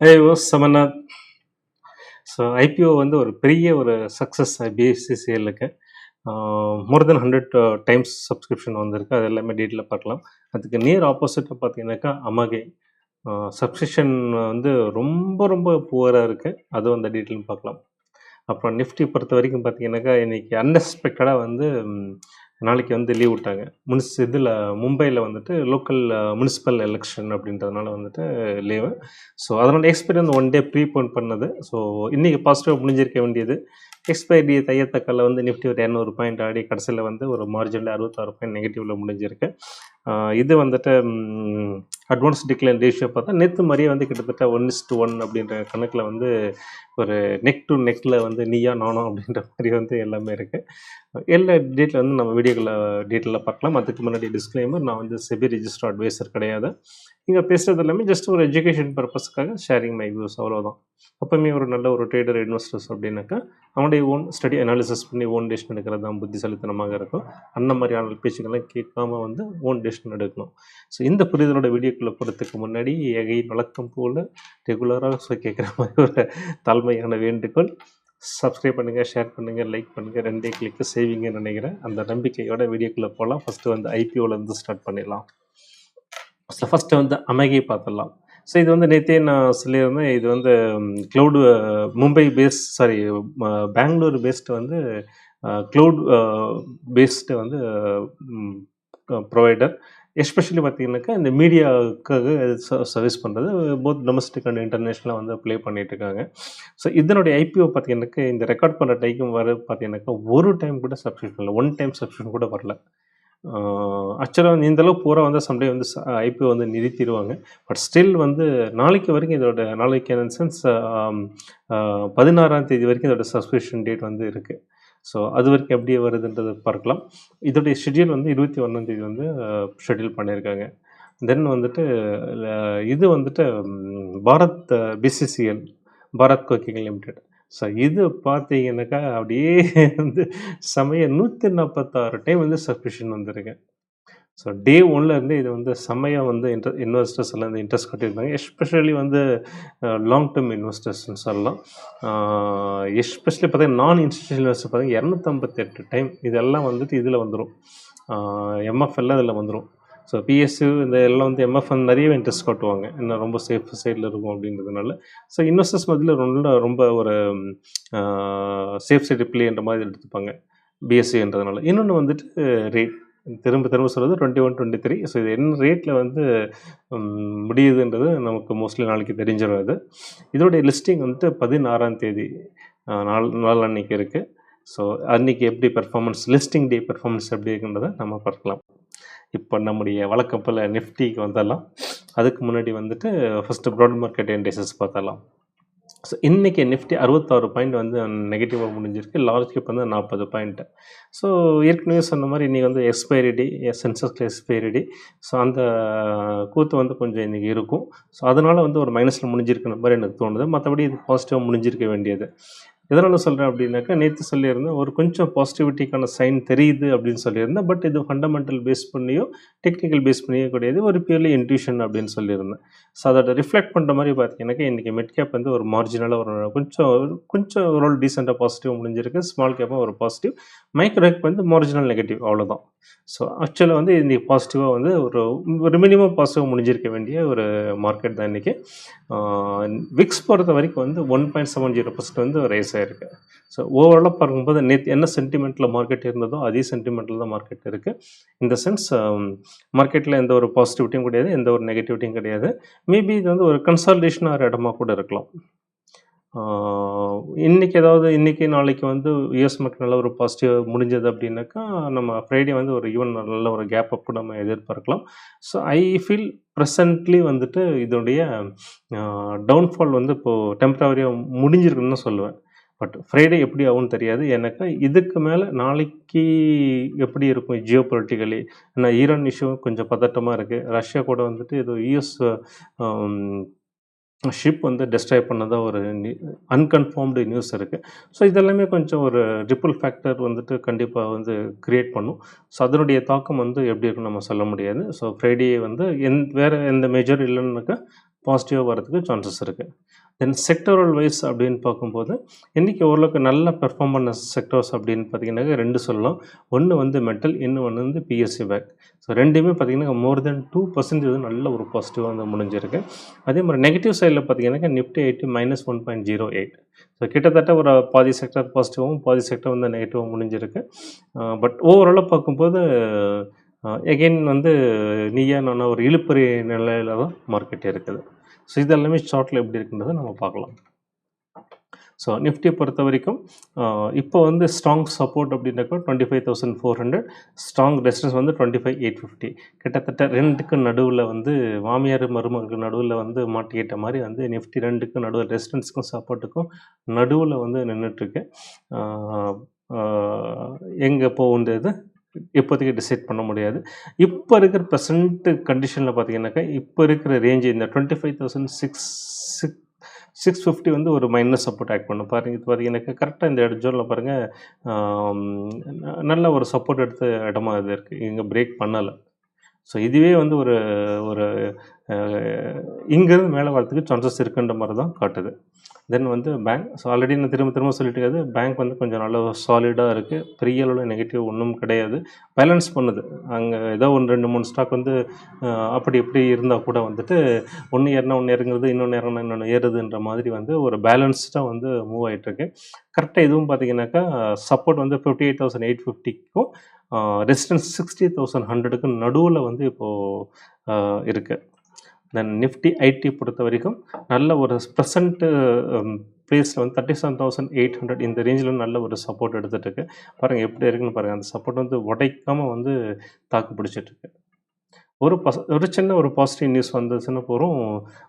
Hey, was so IPO வந்து ஒரு பெரிய ஒரு success பிஎஸ்சிசிஎல்லுக்கு more than hundred times subscription வந்திருக்கு. அது எல்லாமே டீட்டெயில் பார்க்கலாம். அதுக்கு நியர் ஆப்போசிட்டாக பார்த்தீங்கன்னாக்கா அமகை சப்ஸ்கிரிப்ஷன் வந்து ரொம்ப ரொம்ப புவராக இருக்குது அதுவும் அந்த டீட்டெயிலும் பார்க்கலாம். அப்புறம் நிஃப்டி பொறுத்த வரைக்கும் பார்த்தீங்கன்னாக்கா இன்றைக்கி அன்எக்ஸ்பெக்டடாக வந்து நாளைக்கு வந்து லீவ் விட்டாங்க. முனிஸ் இதில் மும்பையில் வந்துட்டு லோக்கல் முனிசிபல் எலெக்ஷன் அப்படின்றதுனால வந்துட்டு லீவு ஸோ அதனோட எக்ஸ்பீரியன்ஸ் ஒன் டே ப்ரீபோன் பண்ணது. ஸோ இன்றைக்கி பாசிட்டிவாக முடிஞ்சிருக்க வேண்டியது. எக்ஸ்பைரி தையத்தக்கல்ல வந்து நிஃப்டி ஒரு இரநூறு பாயிண்ட் ஆடி கடைசியில் வந்து ஒரு மார்ஜினில் அறுபத்தாறு பாயிண்ட் நெகட்டிவில் முடிஞ்சிருக்கு. இது வந்துட்டு அட்வான்ஸ் டிக்ளைன் ரேஷியோ பார்த்தா நேற்று மாதிரியே வந்து கிட்டத்தட்ட ஒன் இஸ்ட் ஒன் அப்படின்ற கணக்கில் வந்து ஒரு நெக் டு நெக்கில் வந்து நீயா நானோ அப்படின்ற மாதிரி வந்து எல்லாமே இருக்குது எல்லா டீட்டில் வந்து நம்ம வீடியோக்களை டீட்டெயிலாக பார்க்கலாம். அதுக்கு முன்னாடி டிஸ்க்ளைமர் நான் வந்து செபி ரிஜிஸ்டர் அட்வைசர் கிடையாது. இங்கே பேசுகிறது எல்லாமே ஜஸ்ட் ஒரு எஜுகேஷன் பர்பஸ்க்காக ஷேரிங் மை வியூஸ் அவ்வளோதான் அப்போவுமே ஒரு நல்ல ஒரு ட்ரேடர் இன்வெஸ்டர்ஸ் அப்படின்னாக்கா அவனுடைய ஓன் ஸ்டடி அனாலிசிஸ் பண்ணி ஓன் டெசிஷன் எடுக்கிறது தான் புத்திசாலித்தனமாக இருக்கும். அந்த மாதிரியான பேச்சுக்கெல்லாம் கேட்காம வந்து ஓன் டெசிஷன் எடுக்கணும். ஸோ இந்த புரிதலோட வீடியோக்குள்ளே போகிறதுக்கு முன்னாடி எகை வழக்கம் போல் ரெகுலராக கேட்குற மாதிரி ஒரு தாழ்மையான வேண்டுகோள். சப்ஸ்கிரைப் பண்ணுங்கள் ஷேர் பண்ணுங்கள் லைக் பண்ணுங்கள் ரெண்டே கிளிக்கு செய்வீங்கன்னு நினைக்கிறேன். அந்த நம்பிக்கையோட வீடியோக்குள்ளே போகலாம் ஃபஸ்ட்டு வந்து ஐபிஓலேருந்து ஸ்டார்ட் பண்ணிடலாம். ஸோ ஃபஸ்ட்டு வந்து அமகி பார்த்துடலாம் ஸோ இது வந்து நேற்றே நான் சொல்லியிருந்தேன் இது வந்து cloud Mumbai based sorry Bangalore based வந்து க்ளவுட் பேஸ்டு வந்து ப்ரொவைடர் எஸ்பெஷலி பார்த்தீங்கன்னாக்கா இந்த மீடியாவுக்காக சர்வீஸ் பண்ணுறது போத் டொமஸ்டிக் அண்ட் இன்டர்நேஷ்னலாக வந்து ப்ளே பண்ணிகிட்ருக்காங்க இருக்காங்க ஸோ இதனுடைய ஐபிஓ பார்த்தீங்கன்னாக்கா இந்த ரெக்கார்ட் பண்ணுற டைக்கும் வர பார்த்தீங்கன்னாக்கா ஒரு டைம் கூட சப்ஸ்கிரிப்ஷன் இல்லை. ஒன் டைம் சப்ஸ்கிரிப்ஷன் கூட வரல. ஆக்சுவலாக வந்து இந்த அளவுக்கு பூரா வந்து சம்டே வந்து ஐபிஓ வந்து நிறுத்திடுவாங்க. பட் ஸ்டில் வந்து நாளைக்கு வரைக்கும் இதோட நாளைக்கு இந்த சென்ஸ் பதினாறாம் தேதி வரைக்கும் இதோட சப்ஸ்கிரிப்ஷன் டேட் வந்து இருக்குது ஸோ அது வரைக்கும் எப்படி வருதுன்றது பார்க்கலாம். இதோடைய ஷெட்யூல் வந்து இருபத்தி ஒன்றாம் தேதி வந்து ஷெட்யூல் பண்ணியிருக்காங்க. தென் வந்துட்டு இது வந்துட்டு Bharat BCCL Bharat coking limited so இது பார்த்தீங்கன்னாக்கா அப்படியே வந்து செமைய நூற்றி நாற்பத்தாறு டைம் வந்து சப்ஸ்கிரிப்ஷன் வந்திருக்கு. ஸோ டே இருந்து இது வந்து செம்மையாக வந்து இன்ட்ர இன்வெஸ்டர்ஸ் எல்லாம் வந்து இன்ட்ரெஸ்ட் கட்டியிருந்தாங்க. எஸ்பெஷலி வந்து லாங் டேர்ம் இன்வெஸ்டர்ஸ்னு சொல்லலாம். எஸ்பெஷலி பார்த்தீங்கன்னா நான் இன்ஸ்டியூஷன் இன்வெஸ்டர் பார்த்தீங்கன்னா இரநூத்தம்பத்தெட்டு டைம் இதெல்லாம் வந்துட்டு இதில் வந்துடும் எம்எஃப்எல்லாம் இதில் வந்துடும் ஸோ பிஎஸ்யூ இந்த எல்லாம் வந்து எம்எஃப் வந்து நிறையவே இன்ட்ரெஸ்ட் காட்டுவாங்க. இன்னும் ரொம்ப சேஃப் சைடில் இருக்கும் அப்படின்றதுனால. ஸோ இன்வெஸ்டர்ஸ் மத்தியில் ரொம்ப ரொம்ப ஒரு சேஃப் சைடு பிளேன்ற மாதிரி எடுத்துப்பாங்க. பிஎஸ்சின்றதுனால இன்னொன்று வந்துட்டு ரேட் திரும்ப திரும்ப சொல்கிறது twenty one twenty three so இது என்ன ரேட்டில் வந்து முடியுதுன்றது நமக்கு மோஸ்ட்லி நாளைக்கு தெரிஞ்சிடும் அது இதோடைய லிஸ்டிங் வந்துட்டு பதினாறாம் தேதி நாள் நாள் அன்னைக்கு இருக்குது ஸோ அன்னைக்கு எப்படி பெர்ஃபார்மன்ஸ் லிஸ்டிங் டே பெர்ஃபார்மன்ஸ் எப்படி இருக்குன்றதை நம்ம பார்க்கலாம். இப்போ நம்முடைய வழக்கம் போல் நிஃப்டிக்கு வந்துடலாம். அதுக்கு முன்னாடி வந்துட்டு ஃபஸ்ட்டு ப்ராட் மார்க்கெட் இண்டெக்ஸஸ் பார்த்தலாம் ஸோ இன்றைக்கி நிஃப்டி அறுபத்தாறு பாயிண்ட் வந்து நெகட்டிவாக முடிஞ்சிருக்கு. லார்ஜ் கேப் வந்து நாற்பது பாயிண்ட் ஸோ ஏற்கனவே சொன்ன மாதிரி இன்றைக்கி வந்து expiry day Sensex expiry day so அந்த கூத்து வந்து கொஞ்சம் இன்றைக்கி இருக்கும். ஸோ அதனால் வந்து ஒரு மைனஸில் முடிஞ்சிருக்கிற மாதிரி எனக்கு தோணுது. மற்றபடி இது பாசிட்டிவாக முடிஞ்சிருக்க வேண்டியது. எதனால் சொல்கிறேன் அப்படின்னாக்கா நேற்று சொல்லியிருந்தேன் ஒரு கொஞ்சம் பாசிட்டிவிட்டிக்கான சைன் தெரியுது அப்படின்னு சொல்லியிருந்தேன் பட் இது ஃபண்டமெண்டல் பேஸ் பண்ணியோ டெக்னிக்கல் பேஸ் பண்ணியோ கிடையாது ஒரு பியூர்லி இன்ட்யூஷன் அப்படின்னு சொல்லியிருந்தேன். ஸோ அதோட ரிஃப்ளெக்ட் பண்ணுற மாதிரி பார்த்தீங்கன்னாக்கா இன்றைக்கி மெட் கேப் வந்து ஒரு மார்ஜினலாக ஒரு கொஞ்சம் கொஞ்சம் ரோல் டீசெண்டாக பாசிட்டிவ் முடிஞ்சிருக்கு ஸ்மால் கேப்பாக ஒரு பாசிட்டிவ் மைக்ரோ கேப் வந்து மார்ஜினல் நெகட்டிவ் அவ்வளோதான் ஸோ ஆக்சுவலாக வந்து இன்றைக்கி பாசிட்டிவாக வந்து ஒரு ஒரு மினிமம் பாசிட்டிவாக முடிஞ்சிருக்க வேண்டிய ஒரு மார்க்கெட் தான் இன்றைக்கி விக்ஸ் பொறுத்த வரைக்கும் வந்து one point seven zero percent வந்து ரைஸ் ஆகிருக்கு ஸோ ஓவராலாக பார்க்கும்போது நேற்று என்ன சென்டிமெண்ட்டில் மார்க்கெட் இருந்ததோ அதே சென்டிமெண்ட்டில் தான் மார்க்கெட் இருக்குது இந்த சென்ஸ் மார்க்கெட்டில் எந்த ஒரு பாசிட்டிவிட்டியும் கிடையாது எந்த ஒரு நெகட்டிவிட்டியும் கிடையாது. மேபி இது வந்து ஒரு கன்சால்டேஷனாக ஒரு இடமா கூட இருக்கலாம். இன்றைக்கி ஏதாவது இன்றைக்கி நாளைக்கு வந்து யூஎஸ் மார்க்கெட் நல்ல ஒரு பாசிட்டிவ் முடிஞ்சது அப்படின்னாக்கா நம்ம ஃப்ரைடே வந்து ஒரு ஈவன் நல்ல ஒரு கேப் அப் நம்ம எதிர்பார்க்கலாம். ஸோ ஐ ஃபீல் ப்ரெசன்ட்லி வந்துட்டு இதோடைய டவுன்ஃபால் வந்து இப்போது டெம்பரவரியாக முடிஞ்சிருக்குன்னு தான் சொல்லுவேன். பட் ஃப்ரைடே எப்படி ஆகும்னு தெரியாது. எனக்கு இதுக்கு மேலே நாளைக்கு எப்படி இருக்கும் ஜியோ பொலிட்டிக்கலி ஏன்னா ஈரான் இஷ்யூ கொஞ்சம் பதட்டமாக இருக்குது ரஷ்யா கூட வந்துட்டு ஏதோ யூஎஸ் ஷிப் வந்து டெஸ்ட்ராய் பண்ணதாக ஒரு அன்கன்ஃபார்ம்டு நியூஸ் இருக்குது ஸோ இதெல்லாமே கொஞ்சம் ஒரு ரிப்பிள் ஃபேக்டர் வந்துட்டு கண்டிப்பாக வந்து க்ரியேட் பண்ணும். ஸோ அதனுடைய தாக்கம் வந்து எப்படி இருக்குன்னு நம்ம சொல்ல முடியாது. ஸோ ஃப்ரைடே வந்து எந் வேறு எந்த மேஜர் இல்லைன்னாக்கா பாசிட்டிவாக வரதுக்கு சான்சஸ் இருக்குது தென் செக்டரல் வைஸ் அப்படின்னு பார்க்கும்போது இன்றைக்கி ஓரளவுக்கு நல்ல பெர்ஃபார்ம் பண்ண செக்டர்ஸ் அப்படின்னு பார்த்தீங்கன்னாக்கா ரெண்டு சொல்லலாம். ஒன்று வந்து மெட்டல் இன்னொன்று வந்து பிஎஸ்சி பேக் ஸோ ரெண்டுமே பார்த்தீங்கன்னா மோர் தென் டூ பர்சன்டேஜ் வந்து நல்ல ஒரு பாசிட்டிவாக வந்து முடிஞ்சிருக்கு. அதே மாதிரி நெகட்டிவ் சைடில் பார்த்தீங்கன்னாக்கா Nifty eight minus one point zero eight so கிட்டத்தட்ட ஒரு பாதி செக்டர் பாசிட்டிவாகவும் பாதி செக்டர் வந்து நெகட்டிவாகவும் முடிஞ்சிருக்கு. பட் ஓவராலாக பார்க்கும்போது எகெயின் வந்து நீயா நான் ஒரு இழுப்பறி நிலையில் தான் மார்க்கெட் இருக்குது ஸோ இது எல்லாமே ஷார்ட்டில் எப்படி இருக்குன்றதை நம்ம பார்க்கலாம். ஸோ நிஃப்டியை பொறுத்த வரைக்கும் இப்போ வந்து ஸ்ட்ராங் சப்போர்ட் அப்படின்னாக்கா twenty five thousand four hundred strong resistance வந்து டுவெண்ட்டி ஃபைவ் எயிட் ஃபிஃப்டி கிட்டத்தட்ட ரெண்டுக்கு நடுவில் வந்து மாமியார் மருமகளுக்கு நடுவில் வந்து மாட்டிக்கிட்ட மாதிரி வந்து நிஃப்டி ரெண்டுக்கும் நடுவில் ரெசிஸ்டன்ஸுக்கும் சப்போர்ட்டுக்கும் நடுவில் வந்து நின்றுட்டுருக்கு எங்கே போகுன்றது இப்போதைக்கு டிசைட் பண்ண முடியாது. இப்போ இருக்கிற ப்ரெசண்ட்டு கண்டிஷனில் பார்த்தீங்கன்னாக்கா இப்போ இருக்கிற ரேஞ்சு இந்த twenty five thousand six six six fifty வந்து ஒரு மைனஸ் சப்போர்ட் ஆக்ட் பண்ணும். பாருங்கள் இது பார்த்தீங்கன்னாக்கா கரெக்டாக இந்த இடம் ஜோனில் பாருங்கள் நல்ல ஒரு சப்போர்ட் எடுத்த இடமா இது இருக்குது இங்கே பிரேக் பண்ணலை. ஸோ இதுவே வந்து ஒரு ஒரு இங்கேருந்து மேலே வரத்துக்கு சான்சஸ் இருக்குன்ற மாதிரி தான் காட்டுது. தென் வந்து பேங்க் ஸோ ஆல்ரெடி நான் திரும்ப திரும்ப சொல்லிட்டு பேங்க் வந்து கொஞ்சம் நல்ல சாலிடாக இருக்குது பெரிய அளவில் நெகட்டிவ் ஒன்றும் கிடையாது. பேலன்ஸ் பண்ணுது. அங்கே ஏதோ ஒன்று ரெண்டு மூணு ஸ்டாக் வந்து அப்படி இப்படி இருந்தால் கூட வந்துட்டு ஒன்று ஏறினா ஒன்று இறங்குறது இன்னொன்று இறங்கினா இன்னொன்று ஏறுதுன்ற மாதிரி வந்து ஒரு பேலன்ஸ்டாக வந்து மூவ் ஆகிட்டுருக்கு கரெக்டாக இதுவும் பார்த்தீங்கன்னாக்கா சப்போர்ட் வந்து ஃபிஃப்டி எயிட் தௌசண்ட் எயிட் ஃபிஃப்டிக்கும் ரெசிஸ்டன்ஸ் சிக்ஸ்டி தௌசண்ட் ஹண்ட்ரடுக்கு நடுவில் வந்து இப்போது இருக்குது தென் நிஃப்டி ஐடி பொறுத்த வரைக்கும் நல்ல ஒரு ப்ரெசண்ட்டு ப்ளேஸில் um, வந்து thirty seven thousand eight hundred இந்த ரேஞ்சில் நல்ல ஒரு சப்போர்ட் எடுத்துகிட்டு இருக்கு பாருங்கள் எப்படி இருக்குன்னு பாருங்கள் அந்த சப்போர்ட் வந்து உடைக்காமல் வந்து தாக்கு பிடிச்சிட்ருக்கு ஒரு பஸ் ஒரு சின்ன ஒரு பாசிட்டிவ் நியூஸ் வந்துச்சுன்னா போகிறோம்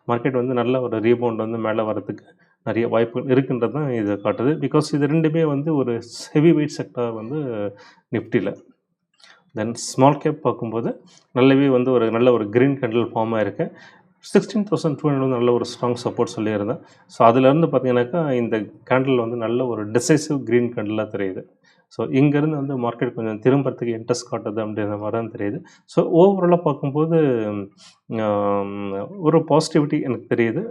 மார்க்கெட் வந்து நல்ல ஒரு ரீபவுண்ட் வந்து மேலே வரதுக்கு நிறைய வாய்ப்புகள் இருக்குன்றது தான் இதை காட்டுது. பிகாஸ் இது ரெண்டுமே வந்து ஒரு ஹெவி வெயிட் செக்டர் வந்து நிஃப்டியில் தென் ஸ்மால் கேப் பார்க்கும்போது நல்லாவே வந்து ஒரு நல்ல ஒரு க்ரீன் கேண்டில் ஃபார்மாக இருக்குது சிக்ஸ்டீன் தௌசண்ட் டூ ஹண்ட்ரட் வந்து நல்ல ஒரு ஸ்ட்ராங் சப்போர்ட் சொல்லியிருந்தேன். ஸோ அதுலேருந்து பார்த்தீங்கன்னாக்கா இந்த கேண்டில் வந்து நல்ல ஒரு டிசைசிவ் க்ரீன் கேண்டிலாக தெரியுது. ஸோ இங்கேருந்து வந்து மார்க்கெட் கொஞ்சம் திரும்புறதுக்கு இன்ட்ரெஸ்ட் காட்டுது அப்படின்ற மாதிரி தான் தெரியுது. ஸோ ஓவராலாக பார்க்கும்போது ஒரு பாசிட்டிவிட்டி எனக்கு தெரியுது.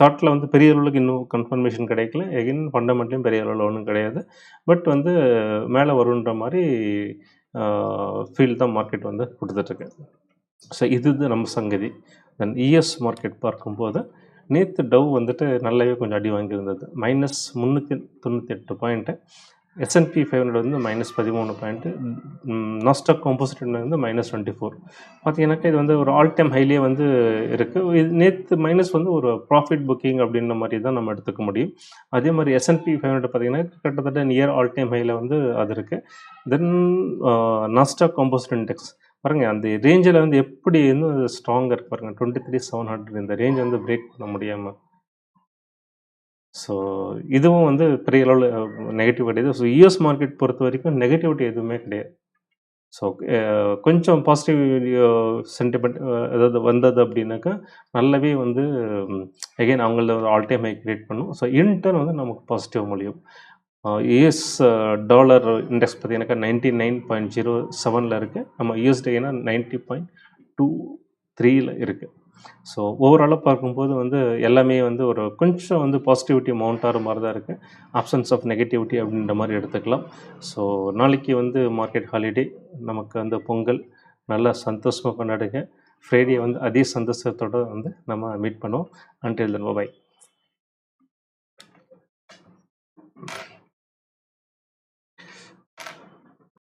சார்ட்டில் வந்து பெரிய அளவுக்கு இன்னும் கன்ஃபர்மேஷன் கிடைக்கல. எகின் ஃபண்டமெண்ட்லையும் பெரிய அளவில் ஒன்றும் கிடையாது. பட் வந்து மேலே வருன்ற மாதிரி ஃபீல்ட் தான் மார்க்கெட் வந்து கொடுத்துட்ருக்கு. ஸோ இது நம்ம சங்கதி. தென் இஎஸ் மார்க்கெட் பார்க்கும்போது நேற்று டவ் வந்துட்டு நல்லாவே கொஞ்சம் அடி வாங்கியிருந்தது. மைனஸ் முந்நூற்றி தொண்ணூற்றி எட்டு point S and P five hundred வந்து மைனஸ் பதிமூணு பாயிண்ட்டு நாஸ்டாக் காம்போசிட் வந்து மைனஸ் டுவெண்ட்டி ஃபோர் பார்த்தீங்கன்னாக்கா இது வந்து ஒரு ஆல் டைம் ஹைலியே வந்து இருக்குது இது நேற்று மைனஸ் வந்து ஒரு ப்ராஃபிட் புக்கிங் அப்படின்ற மாதிரி தான் நம்ம எடுத்துக்க முடியும். அதே மாதிரி எஸ்என்பி ஃபைவ் ஹண்ட்ரட் பார்த்தீங்கன்னா கிட்டத்தட்ட நியர் ஆல் டைம் ஹையில் வந்து அது இருக்குது தென் நாஸ்டாக் காம்போசிட் இண்டெக்ஸ் பாருங்கள் அந்த ரேஞ்சில் வந்து எப்படி இன்னும் ஸ்ட்ராங்காக இருக்குது பாருங்கள் டுவெண்ட்டி த்ரீ செவன் ஹண்ட்ரட் இந்த ரேஞ்ச் வந்து பிரேக் பண்ண முடியாமல் ஸோ இதுவும் வந்து பெரிய அளவில் நெகட்டிவ் கிடையாது. ஸோ யூஎஸ் மார்க்கெட் பொறுத்த வரைக்கும் நெகட்டிவிட்டி எதுவுமே கிடையாது. ஸோ கொஞ்சம் பாசிட்டிவ் சென்டிமெண்ட் ஏதாவது வந்தது அப்படின்னாக்கா நல்லாவே வந்து அகெயின் அவங்கள ஒரு ஆல் டைம் ஹை கிரியேட் பண்ணும். ஸோ இன்டர்ன் வந்து நமக்கு பாசிட்டிவ் முடியும் யூஎஸ் டாலர் இண்டெக்ஸ் பார்த்தீங்கன்னாக்கா நைன்டி நைன் பாயிண்ட் ஜீரோ செவனில் இருக்குது நம்ம யூஎஸ்டேனா நைன்ட்டி பாயிண்ட் டூ த்ரீயில் இருக்குது ஸோ ஓவராலாக பார்க்கும்போது வந்து எல்லாமே வந்து ஒரு கொஞ்சம் வந்து பாசிட்டிவிட்டி மவுண்ட் ஆகிற மாதிரி தான் இருக்குது ஆப்ஷன்ஸ் ஆஃப் நெகட்டிவிட்டி அப்படின்ற மாதிரி எடுத்துக்கலாம். ஸோ நாளைக்கு வந்து மார்க்கெட் ஹாலிடே நமக்கு வந்து பொங்கல் நல்லா சந்தோஷமாக கொண்டாடுங்க. ஃப்ரைடே வந்து அதே சந்தோஷத்தோடு வந்து நம்ம மீட் பண்ணுவோம். அன்டில் தன் பாய்